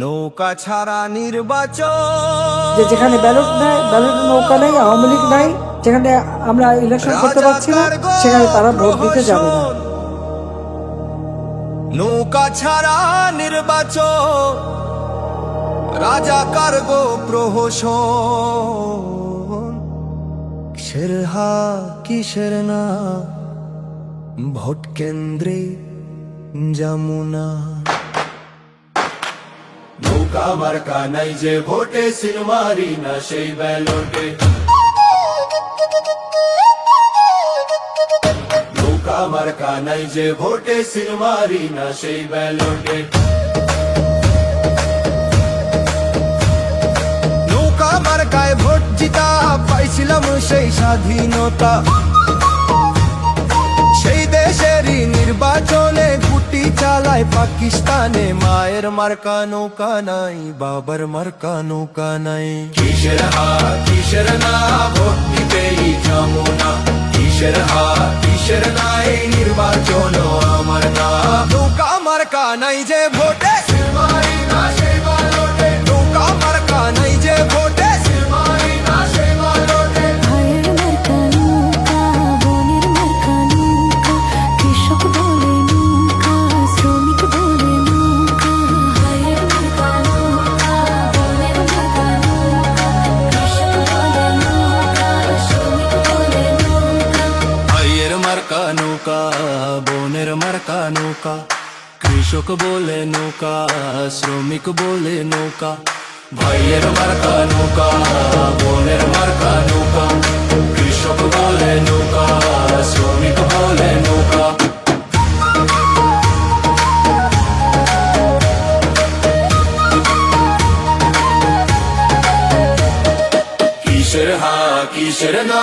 নৌকা ছাড়া নির্বাচন। যে যেখানে ব্যালট নেই ব্যালট নৌকা নেই আওয়ামী লীগ নাই যেখানে আমরা ইলেকশন করতে পারছি না সেখানে তারা ভোট দিতে যাবে না। নৌকা ছাড়া নির্বাচন। রাজা কার্গো প্রহসন। কিসের হা কিসের না? ভোট কেন্দ্রে যমুনা। নৌকা মার্কা নাই যে ভোটে সিলমারি না সেই ব্যালটে। নৌকা মার্কা নাই যে ভোটে সিলমারি না সেই ব্যালটে। নৌকা মার্কায় ভোট জিতা, পাইছিলাম সেই স্বাধীনতা। চালায় পাকিস্তানে মায়ের মার্কা নৌকা নাই বাবার মার্কা নৌকা নাই কিসের হা কিসের না ভোট দিতেই যমুনা কিসের হা কিসের নাই নির্বাচন আমার না নৌকা মার্কা নাই যে বোনের মার্কা নৌকা, কৃষক বলে নৌকা, শ্রমিক বলে নৌকা, ভাইয়ের মার্কা নৌকা, বোনের মার্কা নৌকা, কৃষক বলে নৌকা, শ্রমিক বলে নৌকা। কিসের হা কিসের না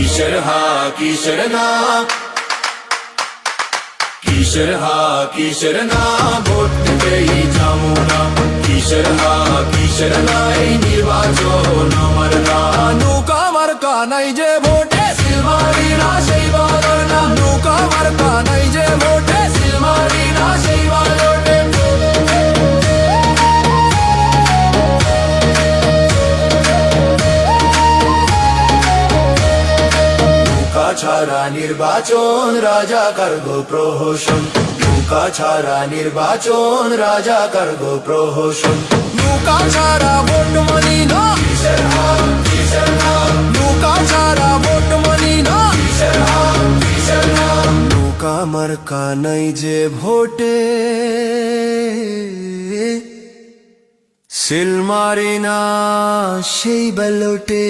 কিসের হা কিসের না কিসের হা কিসের না ভোট দিতেই যাব না কিসের হা কিসের নাই নির্বাচন আমার না নৌকা মার্কা নাই যে ভোটে নৌকা ছাড়া নির্বাচন রাজা কার্গো প্রহসন। নৌকা ছাড়া নির্বাচন রাজা কার্গো প্রহসন। নৌকা ছাড়া ভোট মানি না। নৌকা ছাড়া ভোট মানি না। নৌকা মার্কা নাই যে ভোটে। সিল মারি না সেই ব্যালটে।